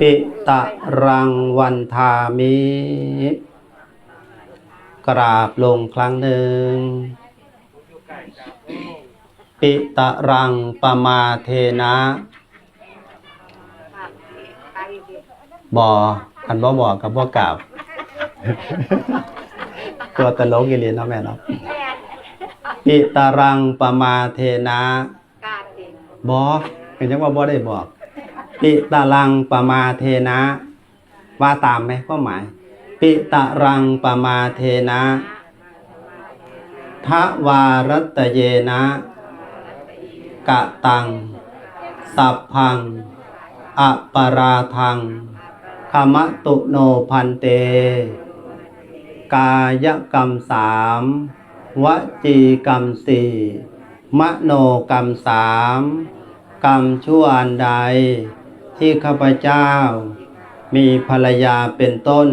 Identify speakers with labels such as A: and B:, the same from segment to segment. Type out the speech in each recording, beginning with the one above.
A: ปิตะรังวันทามิกราบลงครั้งหนึ่ง ปิตะรังปมาเทนะ บอคันบ่บอกกับบ่กล่าวตัวตลกอีเลียนเนาะแม่เนาะปิตะรังปมาเทนะ
B: การดิ
A: บอกเป็นจังว่าบ่ได้บอก ปิตะรังปมาเทนะ ว่าตามไหมข้อหมาย ปิตะรังปมาเทนะทวารัตเยนะกะตัง สัพพังอปราทังขมะตุโนพันเต กายกรรมสามวจีกรรมสี่มโนกรรมสามกรรมชั่วอันใด ที่ข้าพเจ้า มีภรรยาเป็นต้น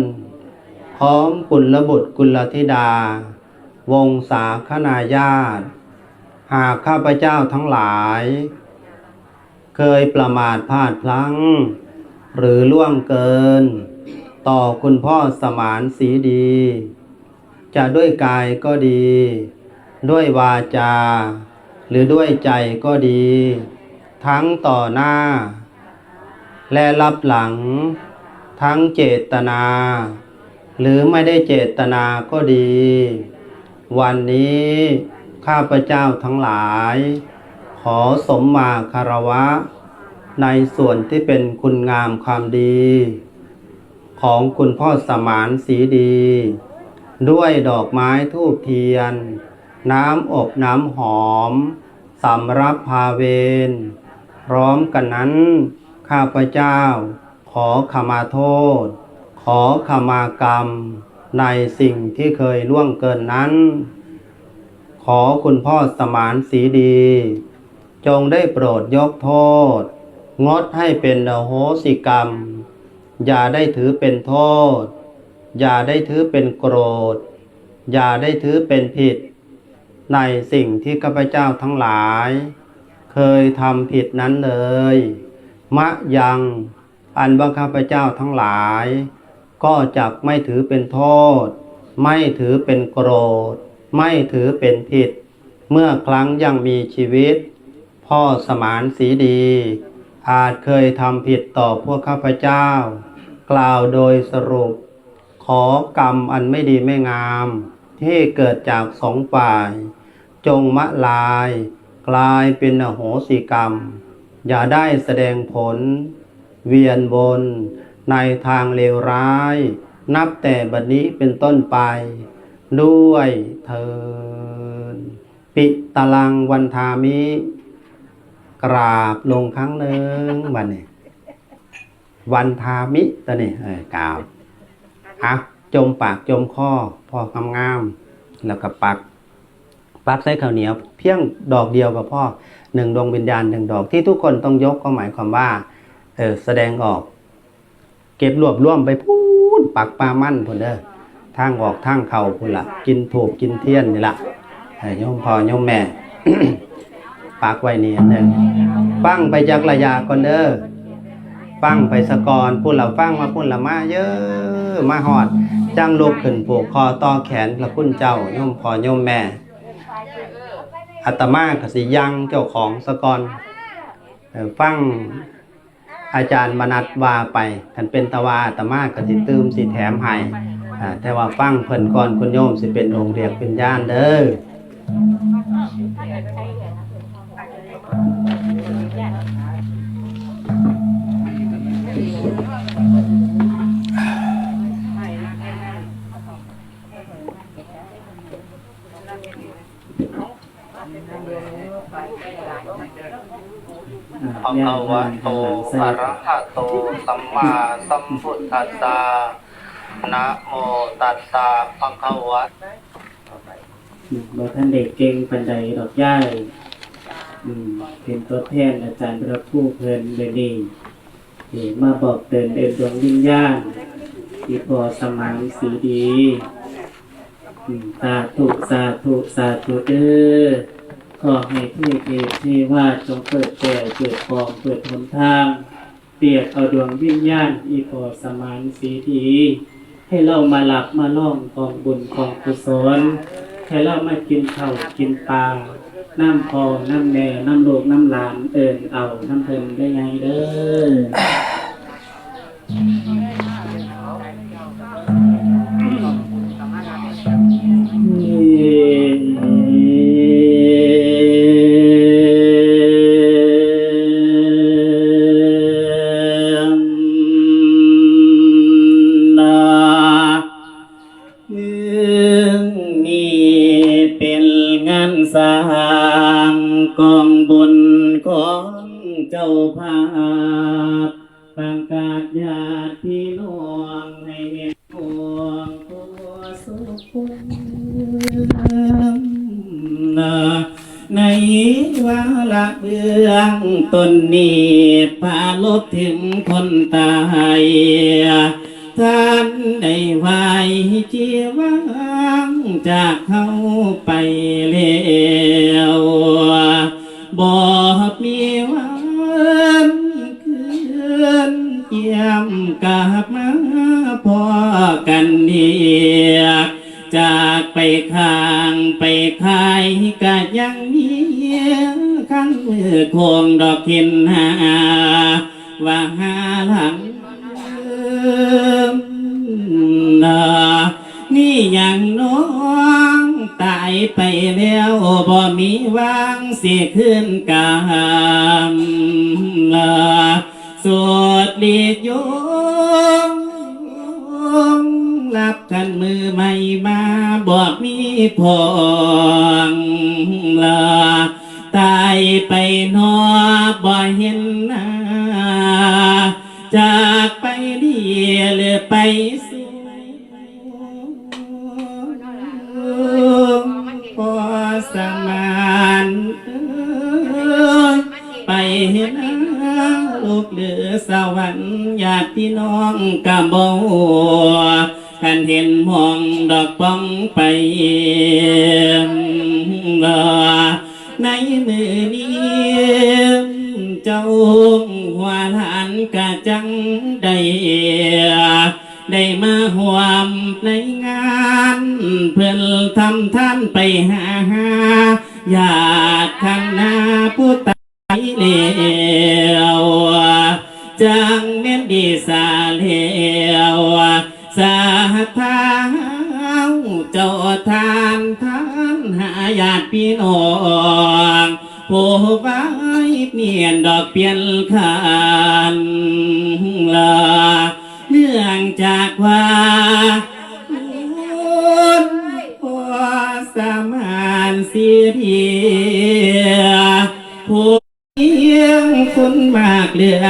A: พร้อมกุลบุตรกุลธิดา วงศาคณาญาติ หากข้าพเจ้าทั้งหลาย เคยประมาทพลาดพลั้ง หรือล่วงเกิน ต่อคุณพ่อสมานสีดี จะด้วยกายก็ดี ด้วยวาจา หรือด้วยใจก็ดี ทั้งต่อหน้า และรับหลัง ทั้งเจตนา หรือไม่ได้เจตนาก็ดี วันนี้ข้าพเจ้าทั้งหลาย ขอสมมาคารวะ ในส่วนที่เป็นคุณงามความดี ของคุณพ่อสมานสีดี ด้วยดอกไม้ทูบเทียน น้ำอบน้ำหอมสำรับพาเวนพร้อมกันนั้น ข้าพเจ้า ขอขมาโทษ ขอขมากรรม ในสิ่งที่เคยล่วงเกินนั้น ขอคุณพ่อสมานสีดี จงได้โปรดยกโทษ งดให้เป็นโหสิกรรม อย่าได้ถือเป็นโทษ อย่าได้ถือเป็นโกรธ อย่าได้ถือเป็นผิด ในสิ่งที่ข้าพเจ้าทั้งหลาย เคยทำผิดนั้นเลย มะยังอันว่าข้าพเจ้าทั้งหลาย ก็จักไม่ถือเป็นโทษ ไม่ถือเป็นโกรธ ไม่ถือเป็นผิด เมื่อครั้งยังมีชีวิต พ่อสมานสีดี อาจเคยทำผิดต่อพวกข้าพเจ้า กล่าวโดยสรุป ขอกรรมอันไม่ดีไม่งาม ที่เกิดจากสองฝ่าย จงมะลาย กลายเป็นโหสิกรรม อย่าได้แสดงผล เวียนวนในทางเลวร้าย นับแต่บัดนี้เป็นต้นไป ด้วยเทินปิตลังวันทามิ กราบลงครั้งหนึ่งบันนี้วันทามิตัวนี้เออกราบอะจมปากจมคอพอกำงามๆแล้วก็ปักปักใส่ข้าวเหนียว เพียงดอกเดียวกับพ่อ หนึ่งดวงวิญญาณหนึ่งดอกที่ทุกคนต้องยกก็หมายความว่าเออแสดงออก เก็บรวบรวมไปพูดปักปลามั่นพุ่นเด้อทางออกทางเข่าพุ่นละกินถูกกินเทียนนี่ละยโยมพ่อโยมแม่ปักไว้นี่อันหนึ่งฟังไปจากระยะก่อนเด้อฟังไปสะกอนพุ่นละฟังมาพุ่นละมาเยอะมาหอดจ้างลูกขึ้นผูกคอต่อแขนพระคุณเจ้าโยมพ่อโยมแม่ อาตมากสิยังเจ้าของสะกอนฟังอาจารย์มนัดวาไปคันเป็นตวาอาตมากสิตืมสิแถมให้แต่ว่าฟังเพิ่นก่อนคุณโยมสิเป็นองค์เรียกเป็นญาณเด้อ ภะคะวะโตอะระหะโต สัมมาสัมพุทธัสสะนะโมตัสสะภะคะวะ
C: บท่านเด็กเก่งปันใดดอกย่ายอืมเป็นตัวแทนอาจารย์พระผู้เพลินเลยนี่ที่มาบอกเตือนเดินดวงวิญญาณที่พอสมานสีดีสาธุสาธุสาธุเด้อ ขอให้เทพเทพเทวาจงเปิดแก่เปิดกองเปิดหนทาง เปียกเอาดวงวิญญาณอีพอสมานสีทีให้เรามาหลับมาล่องกองบุญกองกุศลให้เรามากินข้าวกินปลาน้ำพอน้ำแม่น้ำโลกน้ำหลานเอิญเอาน้ำเพิ่นได้ไงเด้อ ว่าระเบื้องต้นนี้พาลบถึงคนตายท่านได้ไว้จีวังจากเขาไปเลย องตายไปแล้วบ่มีวางเสียขึ้นกามลาสวดดีดยมรับกันมือใหม่มาบอกมีพองลาตายไปนอบ่เห็นหน้าจากไปดีหรือไป สวรรค์ญาติพี่น้องกะบ่คันเห็นมองดอกป้องไปลาในมือนี้เจ้าหัวหลานกะจังได้ได้มาห่วมในงานเพื่อนทำท่านไปหาญาติข้างหน้าผู้ตายเลวจังเม่ ดีสาเลวสาธาเจ้าทานทานหาญาติพี่น้องผู้ไว้เมียนดอกเปลี่ยนขานลาเนื่องจากว่าคุณพ่อสามานเสียทีผู้เลี้ยงคุณมากเหลือ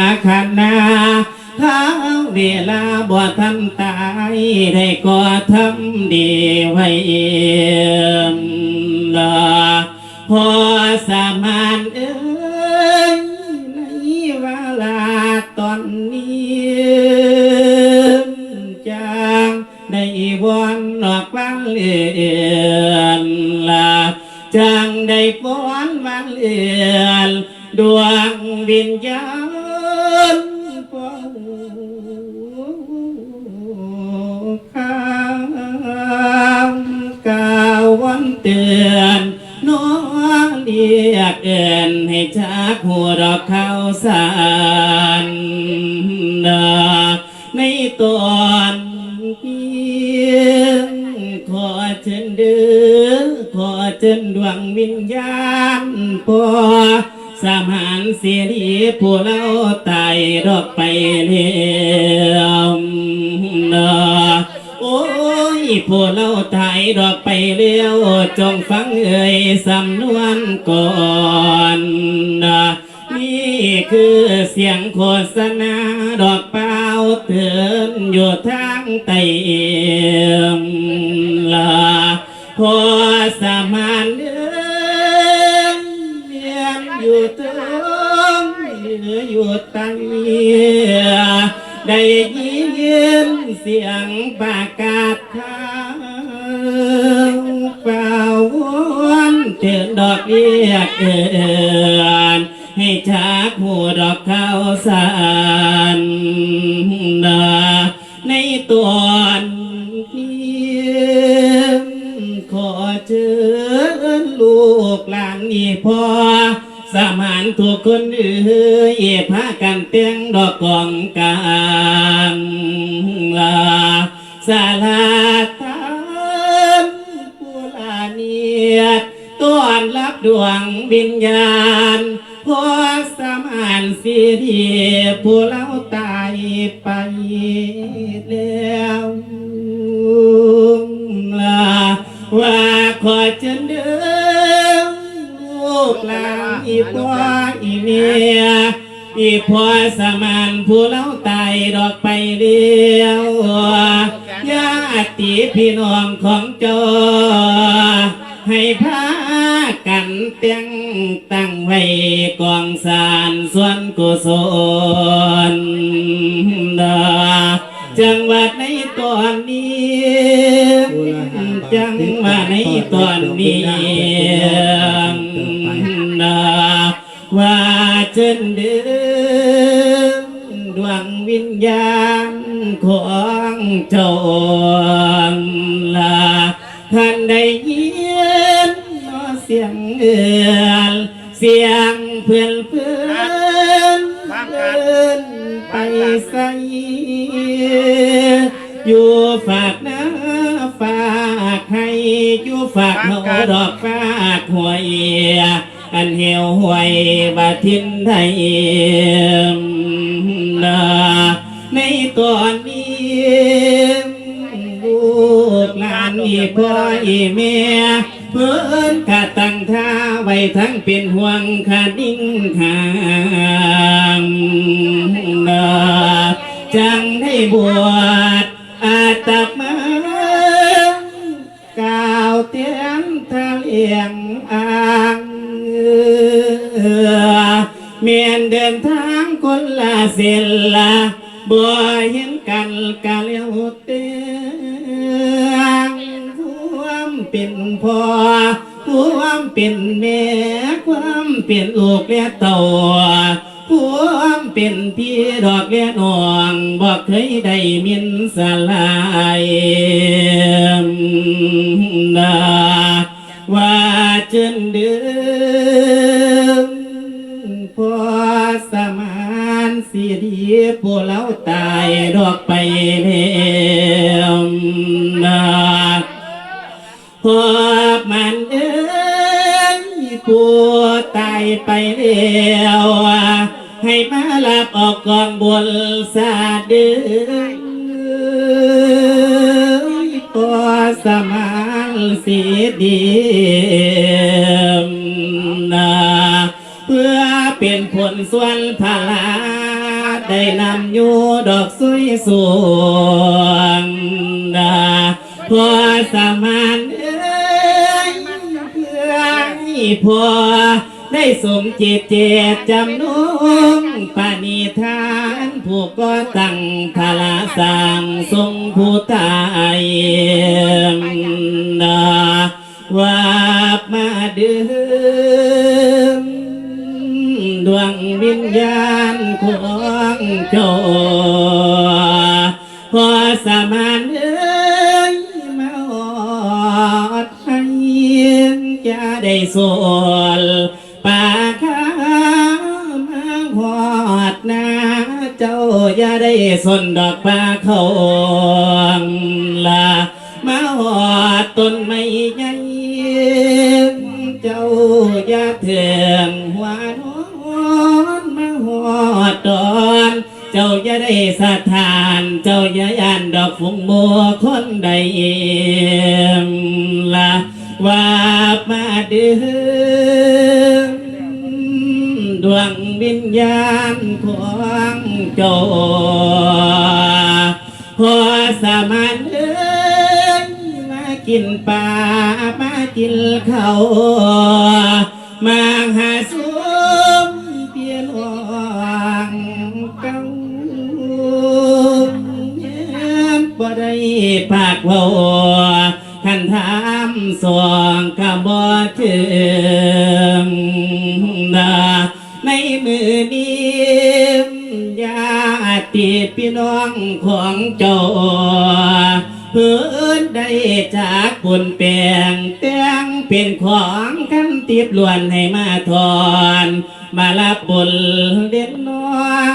C: เตือนน้องเรียกเอินให้จากหัวดอกเข้าสารนาในตอนเพียงขอเชิญเดือขอเชิญดวงวิญญาณพอสามานเสียดีผู้เล่าตายดอกไปแล้วนาโอ้ยพวกเราไทยดอกไปเลี้ สำนวนก่อนนี่คือเสียงโฆษณาดอกเปล่าเตือนอยู่ทางไตเอียมลาพอสามานเดินเรียนอยู่เติมเหลืออยู่ตังเมียได้ยินเสียงประก เรียกเอินให้จากหัวดอกข้าวสารนาในตัวนี้ขอเชิญลูกหลานนี่พ่อสมานทุกคนเอ้ยพากันเตียงดอกกองกางลาสาลา ดวงวิญญาณพอสมานสิรีผู้เล่าตายไปแล้วลาว่าขอเชิญเดิมลูกหลานอีพ่ออีเมียอีพอสมานผู้เล่าตายดอกไปเดียวญาติพี่น้องของเจ้าให้พา กันเตียงตั้งไว้กองสารส่วนกุศลดาจังหวัด สียงเอือนเสียงเพื่อนเพื่อนเพื่อนไปใส่อยู่ฝากน้าฝากให้อยู่ฝากหัวดอกฝากหวยอันเหี่ยวหวยบาทินไทยนาในตอนนี้ลูกหลานอีพ่ออีแม่เพื่อนกะ ตั้าไว้ทั้งเป็นห่วงขาดิ้งขางนจังได้บวชอาตมาก่าวเตียงทะเลียงอ่างเมียนเดินทางคนละเส้นละบ่เเป็นแม่ความเป็นลูกและเต่าความเป็นพี่ดอกเลี้ยนองบอกเคยได้มินสลาย ได้นำอยู่ดอกสวยสวงนาพอสมานเอ้ยเพื่อให้พอได้สมจิตเจตจำนงปานิทานผู้ก็ตั้งพลาสังทรงผู้ตายนาว่ามาเดิมดวงวิญญาณขอ งเจ้าพอสมานเอ้ยมาอดให้จะได้สวนป่าข้ามาหอดนาเจ้าอย่าได้สนดอกป่าเขาลามาหอดต้นไม้ใหญ่เจ้าอย่าเถื่อน อย่าได้สะทาน เจ้าอย่าย่านดอกฝุงมัวคนใดเองละว่ามาเดือดวงวิญญาณของเจ้าพอสามานเอ้ยมากินปลามากินเขามาหาสมเพียนอ่ สองกะบ่ถึมดาในมือนี้ยาติพี่น้องของเจ้าเพื่อนได้จากคนแปลงแต่งเป็นของกันตีบลวนให้มาทอน มาละบนเด่นน้อง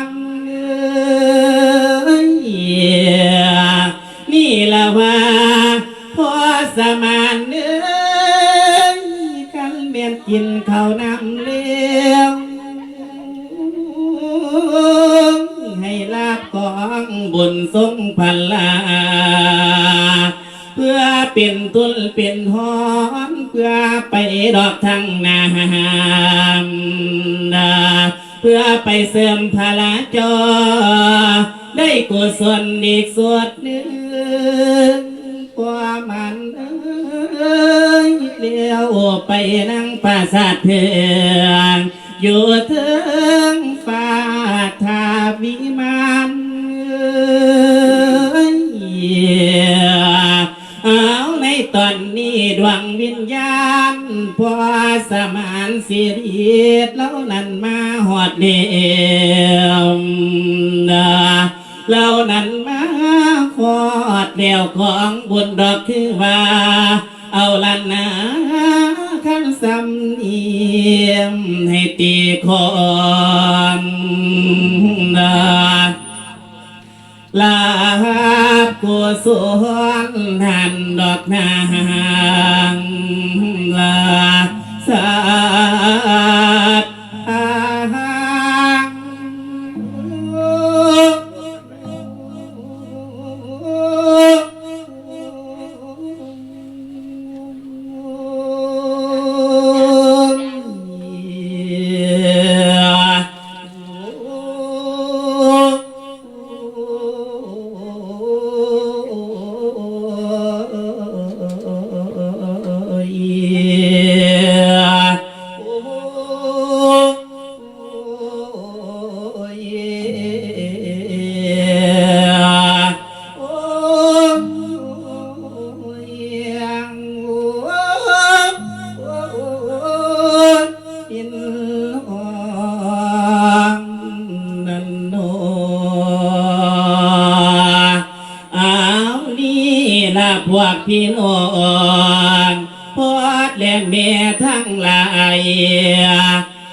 C: บุญทรงพันลา เพื่อเป็นตุลเป็นหอนเพื่อไปดอกทางนามนาเพื่อไปเสริมพละจอ ได้กุศลอีกส่วนหนึ่งกว่ามันเอ้ยเลี้ยวไปนั่งปราสาทเถื่อนอยู่เทิงฟ้า สิริแล้วนั้นมาหอดเดียวเรานั้นมาขอดเดียวของบุญดอกคือว่า เอาละนะขันสำเนียมให้ตีขอนาลาบกุศลหันดอกนาง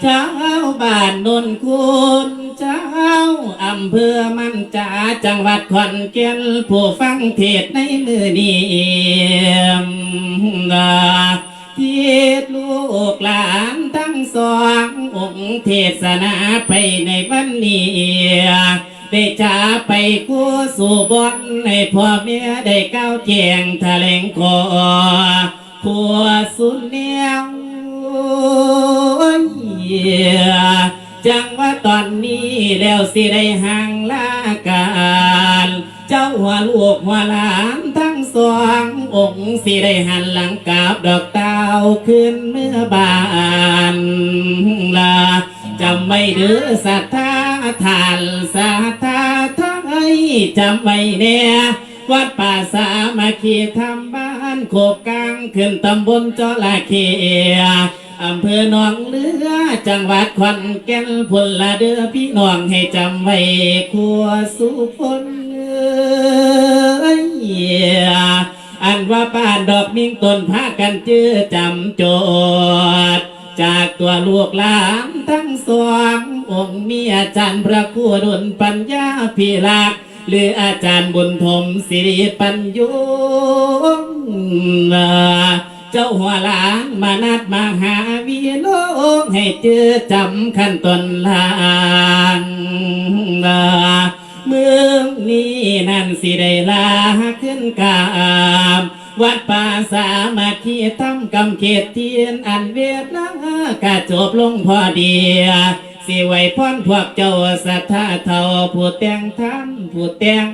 C: เจ้าบ้านนนคุณเจ้าอำเภอมันจาจังหวัดขอนแก่นผู้ฟังเทศในมือนี้นะที่ลูกหลานทั้งสององค์เทศนาไปในวันนี้ได้จ่าไปคู่สู่บอนให้พ่อเมียได้ก้าวแจงแถลงขอขัวสุนเนียว จังว่าตอนนี้แล้วสิได้ห่างลาการเจ้าหัวลูกหัวหลานทั้งสององค์สิได้หันหลังกราบดอกเต้าขึ้นเมื่อบานลาจำไว้เด้อศรัทธาทานศรัทธาไทยจำไว้แน่วัดป่าสามาคีทำบ้านโคกกลางขึ้นตำบลจระเข้ อำเภอหนองเรือ จังหวัดขอนแก่นพลละเด้อพี่น้องให้จำไว้ครัวสุพลเอ้ยอันว่าบ้านดอกมิ่งต้นพากันเจื้อจำโจทย์จากตัวลูกหลานทั้งสององค์มีอาจารย์พระครูดุลปัญญาพิรักหรืออาจารย์บุญทมสิริปัญโย เจ้าหัวหลานมานัดมาหาวีโลกให้เจอจำขั้นตนลางเมืองนี้นั่นสิได้ลาขึ้นกาบวัดป่าสามาคีทำกำเขตเทียนอันเวียดนากะจบลงพอดีสิไว้พรพวกเจ้าสัทธาเท่าผู้แต่งทำผู้แต่ง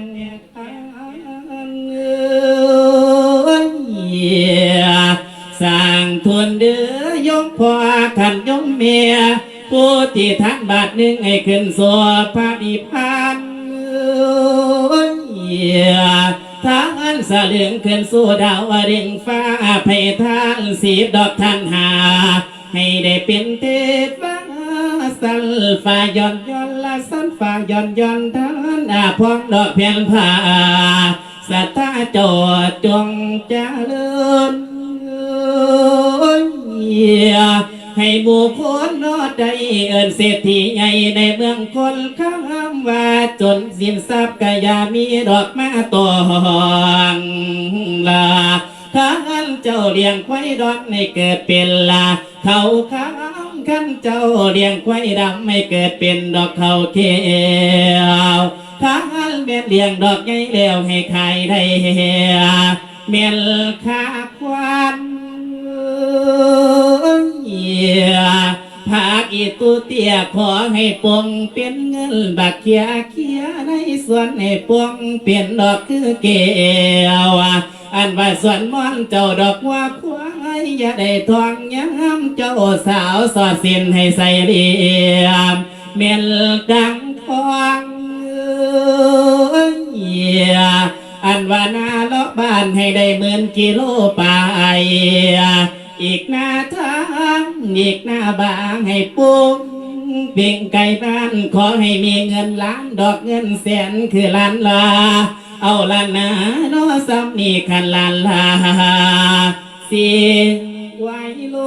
C: เอ สร้างทวนเดือยกพ่อขันยมเมียผู้ที่ทักบาทหนึ่งให้ขึ้นสวพระนิพพานเอ้ยทานสลึงขึ้นสู่ดาวดึงฟ้าไพทานสีดอกทันหา ให้ได้เป็นเทพวาสสันฝ่าย่อนย่อนละสันฝ่าย่อนย่อนทานอาพองดอกเพียนผา สัทธาโจดจงเจริญให้บุคคลนอดได้เอินเศรษฐีใหญ่ในเมืองคนข้ามว่าจนสินทรัพย์กายามีดอกมาตองลาข้านเจ้าเลี้ยงควายดอกไม่เกิดเป็นลาเขาข้ามขันเจ้าเลี้ยงควายดำไม่เกิดเป็นดอกเขาเขียว ข้านเม็ดเลี้ยงดอกใหญ่แล้วให้ใครได้เมียนข้าควันเยียภาคอีตุเตียขอให้ปวงเป็นเงินบักเขียเขียในส่วนให้ปวงเป็นดอกคือเกวอันว่าส่วนมอนเจ้าดอกว่าควายอย่าได้ทองย้ำเจ้าสาวสอดสินให้ใส่เรียมเมียนดังทอง ยียอันว่านาเลาะบ้านให้ได้หมื่นกิโลไปอีกหน้าทางอีกหน้าบางให้ปุ้งเพียงไก่บ้านขอให้มีเงินล้านดอกเงินแสนคือล้านลา เอาล้านนาโนซ้ำนี่คันล้านลาสียงไว้ล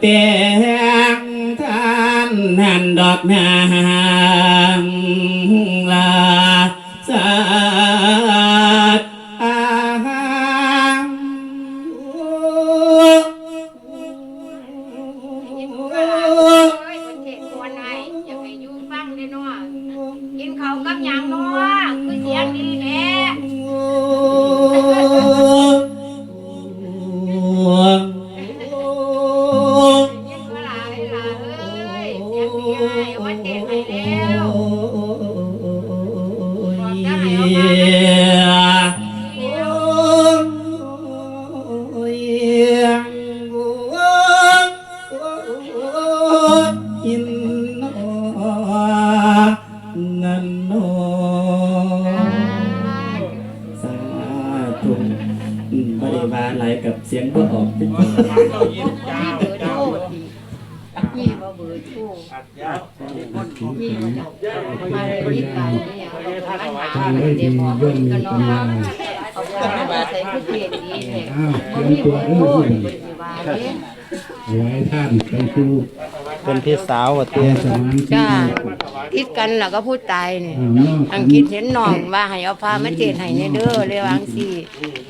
C: เตียงท่านหันดอกนาง
B: ใส่คือเทศดีแท้บ่มีเบอร์โทรเพิ่นสิว่าเด้
D: ไว้ท่านเป็นครู
A: เป็นพี่สาวว่าเตีย
D: สมานที่
B: จ้าคิดกันแล้วก็พูดตายเนี่ย
D: อ่านอก
B: อังคิดเห็นน้องว่าให้เอาพามาเทศให้ในเด้อเลยวาจั่งสิ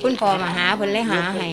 B: คุณพ่อมาหาเพิ่นเลยหาให้